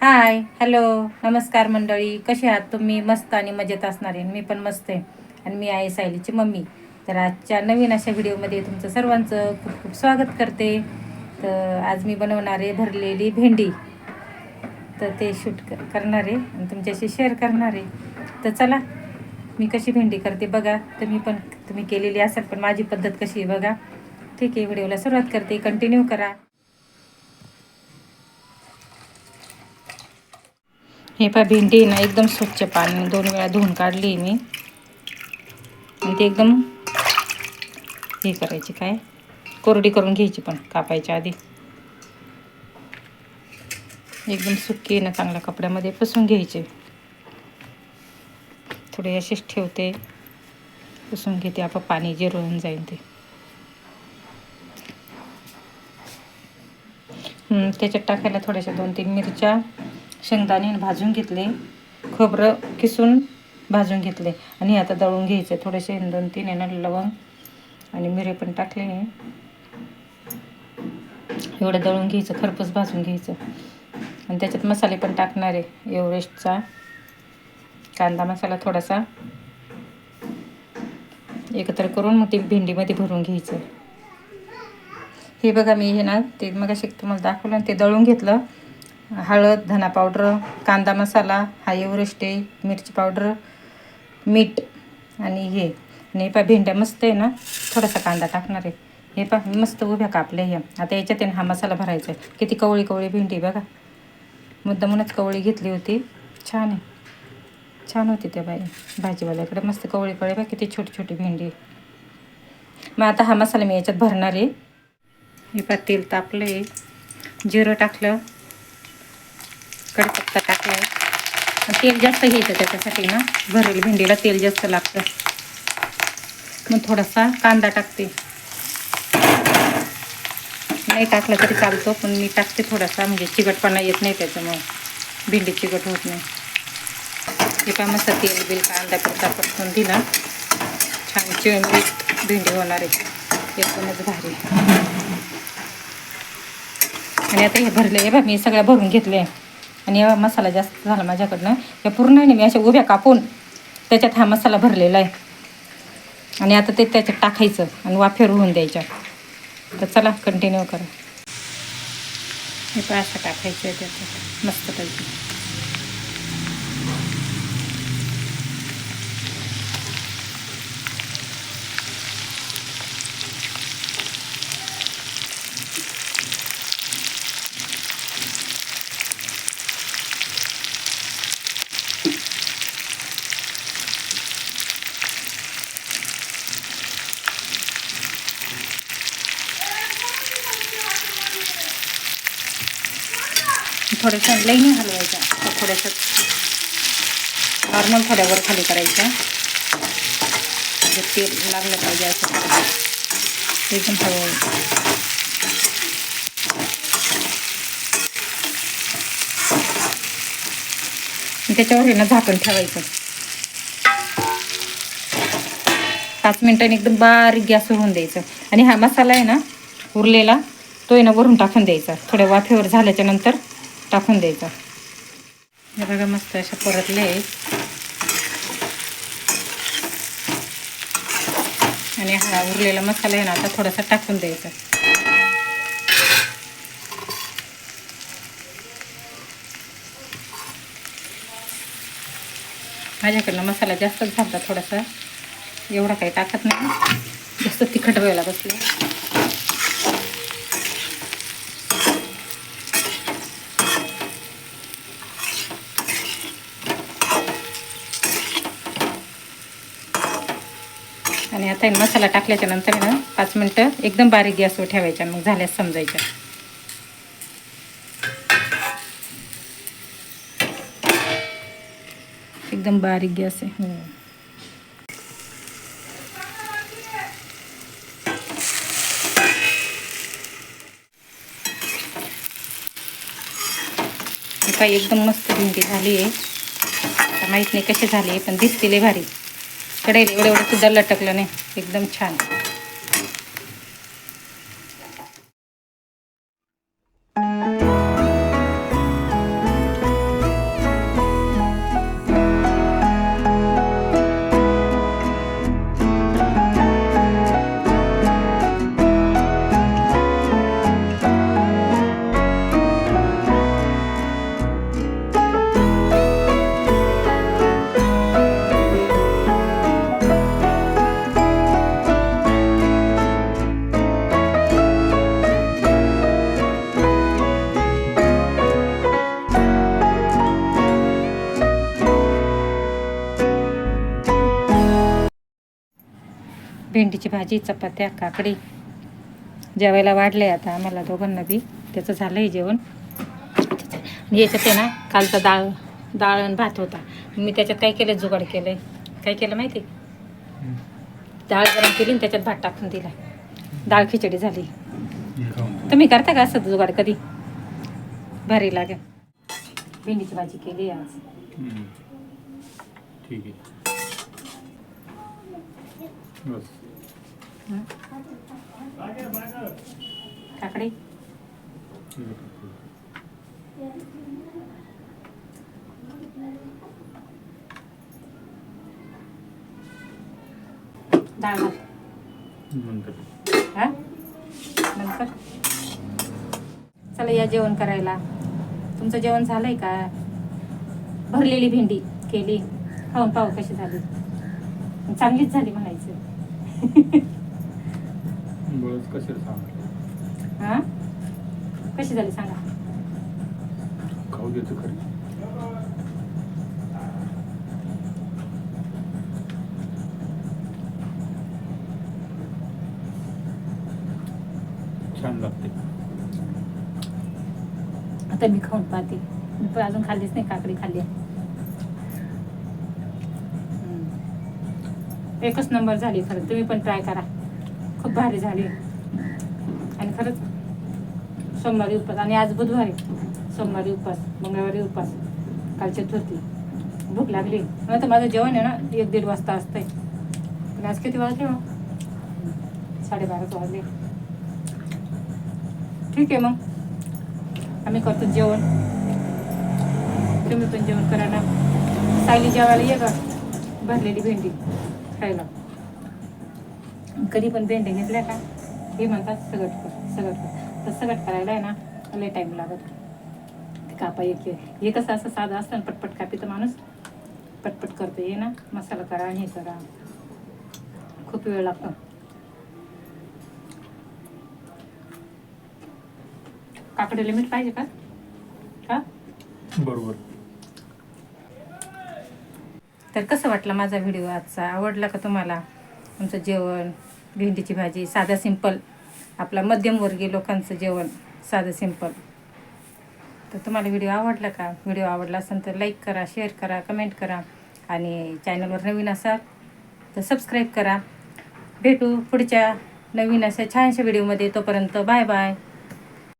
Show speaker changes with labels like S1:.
S1: Hi hello नमस्कार मंडळी. कसे आहात तुम्ही? मस्त आणि मजेत असणार. आहे मी पण मस्त आहे. आणि मी आहे सायलीची मम्मी. तर आजच्या नवीन अशा व्हिडिओमध्ये तुमचं सर्वांचं खूप खूप स्वागत करते. तर आज मी बनवणार आहे भरलेली भेंडी. तर ते शूट क करणार आहे आणि तुमच्याशी शेअर करणार आहे. तर चला मी कशी भेंडी करते बघा. तुम्ही पण तुम्ही केलेली असाल पण माझी पद्धत कशी आहे बघा. ठीक आहे व्हिडिओला सुरुवात करते. कंटिन्यू करा. हे पहा भेंडी ना एकदम स्वच्छ पाणी दोन वेळा धुवून काढली मी. आणि ते एकदम हे करायची काय? कोरडी करून घ्यायची पण कापायच्या आधी. एकदम सुकी ना चांगल्या कपड्यामध्ये पुसून घ्यायचे. थोडे असेच ठेवते. पुसून घेते आपण पाणी जे जिरवून जाईल ते त्याच्यात टाकायला थोड्याशा दोन तीन मिरच्या शेंगदाणे भाजून घेतले. खोबरं किसून भाजून घेतले. आणि आता दळून घ्यायचे थोडेसे दोन तीन आहे ना लवंग आणि मिरे पण टाकले. एवढं दळून घ्यायचं खरपूस भाजून घ्यायचं. आणि त्याच्यात मसाले पण टाकणार आहे एव्हरेस्टचा. कांदा मसाला थोडासा. एकत्र करून मग ते भेंडीमध्ये भरून घ्यायचं. हे बघा मी हे ना ते मग तुम्हाला दाखवलं आणि ते दळून घेतलं. हळद धना पावडर कांदा मसाला हा एव्हरेस्ट आहे मिरची पावडर मीठ आणि हे. आणि पा भेंड्या मस्त आहे ना थोडासा कांदा टाकणार आहे. हे पा मस्त उभ्या कापल्या ह्या आता याच्यात आहे ना हा मसाला भरायचा आहे. किती कवळी कवळी भेंडी बघा. मुद्दामूनच कवळी घेतली होती. छान आहे. छान होती त्या बाई भाजीवाल्याकडे मस्त कवळी कवळी बघा किती छोटी छोटी भेंडी. मग आता हा मसाला मी याच्यात भरणार आहे. हे पा तेल तापलं आहे जिरं टाकलं. कडपत्ता टाकला आहे तेल जास्त घ्यायचं त्याच्यासाठी ना. भरेल भेंडीला तेल जास्त लागतं. मग थोडासा कांदा टाकते. नाही टाकलं तरी चालतो पण मी टाकते थोडासा. म्हणजे चिकटपणा येत नाही त्याच्यामुळे. भेंडी चिकट होत नाही. हे पहा मस्त तेल बिल कांदा करता परतून दिला. छान चिळमीट भेंडी होणार आहे. एकदमच भारी. आणि आता हे भरले हे बा मी सगळ्या भरून घेतले आणि हा मसाला जास्त झाला माझ्याकडनं. हे पूर्ण आहे ना मी अशा उभ्या कापून त्याच्यात हा मसाला भरलेला आहे. आणि आता ते त्याच्यात टाकायचं आणि वाफेर होऊन द्यायच्या. तर चला कंटिन्यू करा. हे पण असं टाकायचं आहे त्याचं. मस्त थोड्याशा लईने नाही हलवायच्या थोड्याशा नॉर्मल थोड्यावर खाली करायच्या. म्हणजे तेल लागलं पाहिजे असं एकदम हळूहळू त्याच्यावर आहे ना झाकण ठेवायचं. पाच मिनिटांनी एकदम बारीक गॅसवर होऊन द्यायचं. आणि हा मसाला आहे ना उरलेला तो आहे ना वरून टाकून द्यायचा. थोड्या वाफेवर झाल्याच्यानंतर टाकून द्यायचा. हे बघा मस्त अशा परतले आणि हा उरलेला मसाला आहे ना आता थोडासा टाकून द्यायचा. माझ्याकडनं मसाला जास्तच झाला थोडासा. एवढा काही टाकत नाही. जास्त तिखट व्हायला बसलं. आणि आता मसाला टाकल्याच्या नंतर ना पाच मिनटं एकदम बारीक गॅसवर ठेवायच्या मग झाल्यास समजायच्या एकदम बारीक गॅस आहे. हो एकदम मस्त भेंडी झाली आहे. माहीत नाही कशी झाली आहे पण दिसते लय भारी. कडेल एवढं एवढं सुद्धा लटकलं नाही. एकदम छान. भेंडीची भाजी चपात्या काकडी. जेवायला वाढले आता आम्हाला दोघांना बी. त्याचं झालं आहे जेवण याच्यात आहे ना कालचा डाळ डाळ आणि भात होता. मी त्याच्यात काय केलं जुगाड केलं आहे काय केलं माहिती? डाळ गरम केली आणि त्याच्यात भात टाकून दिला. डाळ खिचडी झाली. तुम्ही करता का असं जुगाड कधी? भारी लागेल. भेंडीची भाजी केली आज.
S2: ठीक आहे. बस.
S1: काकडी. डाळ हा? नंतर? चला या जेवण करायला. तुमचं जेवण झालंय का? भरलेली भेंडी केली. खाऊन पाहू कशी झाली? चांगलीच झाली म्हणायचं.
S2: बस कशाला सांग.
S1: हा? कशी झाली सांगा.
S2: खाऊ द्यायचं खरी. छान लागते.
S1: आता मी खाऊन पाहते. मी पण अजून खाल्लीच नाही काकडी खाल्ली आहे. हम्म. एकच नंबर झाली खरं. तुम्ही पण ट्राय करा. खूप भारी झाली. आणि खरंच सोमवारी उपास आणि आज बुधवारी. सोमवारी उपास मंगळवारी उपास काल चतुर्थी भूक लागली. नाही तर माझं जेवण आहे ना एक दीड वाजता असतंय. पण आज किती वाजले मग? साडेबाराच वाजले. ठीक आहे मग. आम्ही करतो जेवण. तुम्ही पण जेवण करा ना. सायली जेवायला ये का भरलेली भेंडी खायला. कधी पण भेंडी घेतल्या का हे म्हणतात सगट कर सगट कर तर सगट करायला आहे ना लय टाईम लागत. ते कापा एक हे कसं असं साधं असतं ना पटपट कापी तर माणूस पटपट करतो. ये ना मसाला करा हे करा. खूप वेळ लागतो. काकडीला मीठ पाहिजे का? का
S2: बरोबर.
S1: तर कसं वाटलं माझा व्हिडिओ आजचा? आवडला का तुम्हाला? आमचं जेवण भेंडीची भाजी साधं सिंपल आपला मध्यमवर्गीय लोकांचं जेवण साधं सिंपल तर तुम्हाला व्हिडिओ आवडला का? व्हिडिओ आवडला असेल तर लाईक करा शेअर करा कमेंट करा आणि चॅनलवर नवीन असाल तर सबस्क्राईब करा. भेटू पुढच्या नवीन अशा छानशा व्हिडिओमध्ये तोपर्यंत बाय बाय